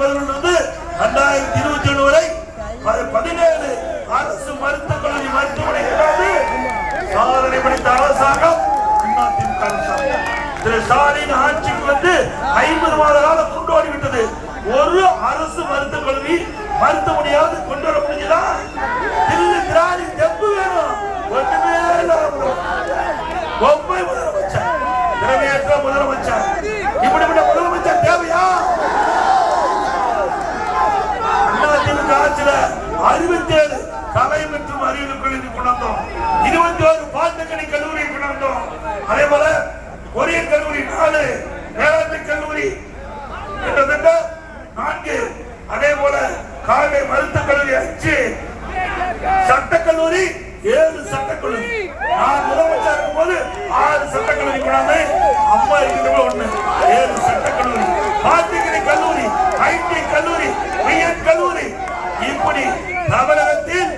பதினொன்று இருந்து ரெண்டாயிரத்தி இருபத்தி ஒண்ணு வரை பதினேழு அரசு மருத்துவக் கல்லூரி மருத்துவமனை கட்டாது சாதனை படைத்த அரசாங்கம் அதிமுக அரசாங்கம். திரு ஸ்டாலின் ஆட்சிக்கு வந்து ஐம்பது மாத காலம் கொண்டாடி விட்டது ஒரு அரசு மருத்துவ கல்லூரி மருத்துவமனையாவது கொண்டு வர முடிஞ்சதா தில்லு திராணி தெப்பு வேணும் ஒண்ணுமே இல்லாத முதலமைச்சர். பொம்மை முதலமைச்சர் திறமையற்ற முதலமைச்சர் இப்படிப்பட்ட முதலமைச்சர் தேவையா அதிமுக ஆட்சியில அறுபத்தி ஏழு கலை மற்றும் அறிவியல் கல்லூரி கொண்டாந்தோம் இருபத்தி ஒரு பாலிடெக்னிக் கல்லூரி கொண்டாந்தோம் அதே போல பொறியியல் கல்லூரி நாலு வேளாண்மை கல்லூரி. கிட்டத்தட்ட நான்கு. அதே போல காலை மருத்துவ கல்லூரி அஞ்சு. சட்டக்கல்லூரி ஏழு சட்டக்கல்லூரி நான் முதலமைச்சர் இருக்கும்போது ஆறு சட்டக்கல்லூரி கொண்டாந்து அம்மா இருக்கிறவங்க ஒண்ணு ஏழு சட்டக்கல்லூரி பாலிடெக்னிக் கல்லூரி ஐடி கல்லூரி பிஎன் கல்லூரி இப்படி தமிழகத்தில்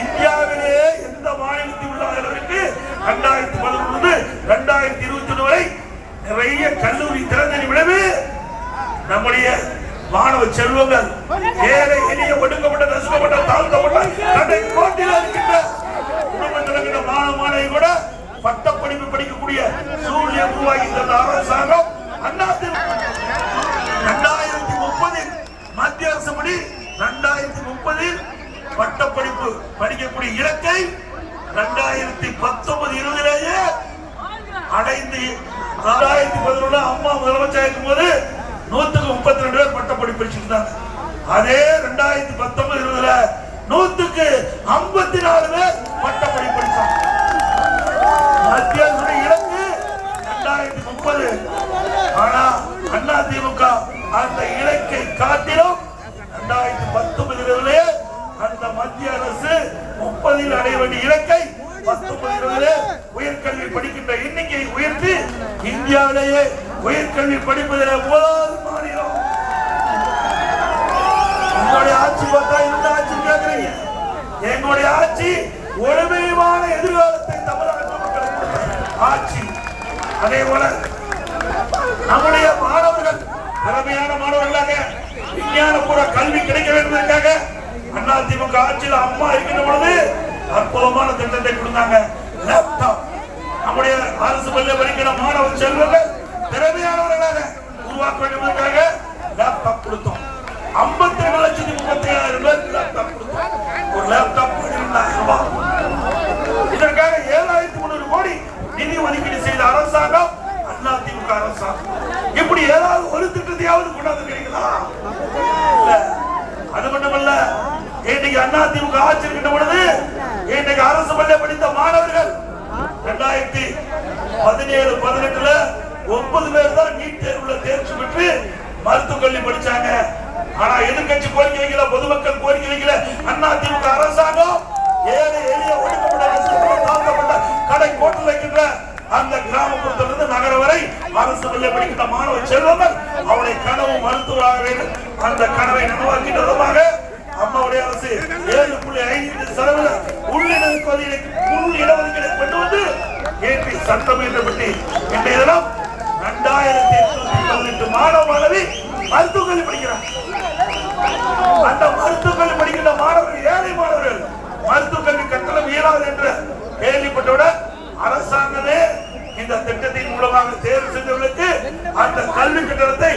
இந்தியாவிலே எந்த மாநிலத்தில் உள்ள அளவிற்கு இரண்டாயிரத்தி பதினொன்று இரண்டாயிரத்தி இருபத்தி ஒன்று வரை நிறைய கல்லூரி திறந்தனி விடவே நம்முடைய மாணவ செல்வங்கள் ஏழை எளிய ஒடுக்கப்பட்ட நசுக்கப்பட்ட தாழ்த்தப்பட்ட கடை கோட்டில் இருக்கின்ற குடும்பத்தில் மாணவ மாணவி கூட பட்டப்படிப்பு படிக்கக்கூடிய சூழ்நிலை உருவாகி தந்த அரசாங்கம் அண்ணா ரெண்டாயிரத்தி முப்பதில் மத்திய அரசு படி ரெண்டாயிரத்தி முப்பதில் பட்டப்படிப்பு படிக்கக்கூடிய இலக்கை ரெண்டாயிரத்தி பத்தொன்பது இருபதிலேயே அடைந்து ரெண்டாயிரத்தி பதினொன்று அம்மா முதலமைச்சர் இருக்கும் போது நூத்துக்கு முப்பத்தி ரெண்டு பேர் இருந்தாங்க அதே ரெண்டாயிரத்தி பத்தொன்பது இருபதுல நூத்துக்கு ஐம்பத்தி நாலு பேர் பட்டப்படி படிச்சாங்க மத்திய இலக்கு ரெண்டாயிரத்தி முப்பது. ஆனா அண்ணா திமுக அந்த இலக்கை காட்டிலும் ரெண்டாயிரத்தி பத்தொன்பது இருபதுலே அந்த மத்திய அரசு முப்பதில் அடைய வேண்டிய இலக்கை பத்தொன்பது இருபதுல உயர்கல்வி படிக்கின்ற எண்ணிக்கையை உயர்த்தி இந்தியாவிலேயே உயர்கல்வி படிப்பதில் முதல் உங்களுடைய ஆட்சி பார்த்தா இந்த ஆட்சி கேட்கறீங்க. எங்களுடைய ஆட்சி ஒளிமயமான எதிர்காலத்தை தமிழக மக்களுக்கு ஆட்சி. அதே போல நம்முடைய மாணவர்கள் திறமையான மாணவர்களாக விஞ்ஞானபூர்வ கல்வி கிடைக்க வேண்டும் அண்ணா திமுக ஆட்சியில் அம்மா இருக்கின்ற பொழுது அற்புதமான திட்டத்தை கொடுத்தாங்க. லேப்டாப் நம்முடைய அரசு பள்ளியில் படிக்கிற மாணவ செல்வங்கள் திறமையானவர்களாக உருவாக்க வேண்டும் இன்னைக்கு அண்ணா திமுக ஆட்சி இருக்கின்ற பொழுது இன்னைக்கு அரசு பள்ளி படித்த மாணவர்கள் ரெண்டாயிரத்தி பதினேழு பதினெட்டுல ஒன்பது பேர் தான் நீட் தேர்வுல தேர்ச்சி பெற்று மருத்துவக் கல்வி படிச்சாங்க. ஆனா எதிர்கட்சி கோரிக்கை வைக்கல பொதுமக்கள் கோரிக்கை வைக்கல. அண்ணா திமுக அரசாங்கம் ஏழை எளிய ஒடுக்கப்பட்ட நசுக்கப்பட்ட தாழ்த்தப்பட்ட கடை கோட்டில் வைக்கின்ற அந்த கிராமப்புறத்திலிருந்து நகர வரை அரசு பள்ளி படிக்கின்ற மாணவ செல்வங்கள் அவளை கனவு மருத்துவராக அந்த கனவை நனவாக்கின்ற விதமாக அம்மாவுடைய அரசு ஏழு புள்ளி ஐந்து சதவீத உள்ளிடஒதுக்கீடு முழு இடஒதுக்கீடு கொண்டு வந்து ஏற்றி சட்டம் இயற்றப்பட்டு இன்றைய தினம் ரெண்டாயிரத்தி எட்நூத்தி பதினெட்டு மாணவ மாணவி மருத்துவக் படிக்கிறார். அந்த மருத்துவ படிக்கின்ற மாணவர்கள் ஏழை மாணவர்கள் மருத்துவக் கல்வி கட்டணம் இயலாது என்று கேள்விப்பட்டவுட அரசாங்கமே இந்த திட்டத்தின் மூலமாக தேர்வு செய்தவர்களுக்கு அந்த கல்வி கட்டணத்தை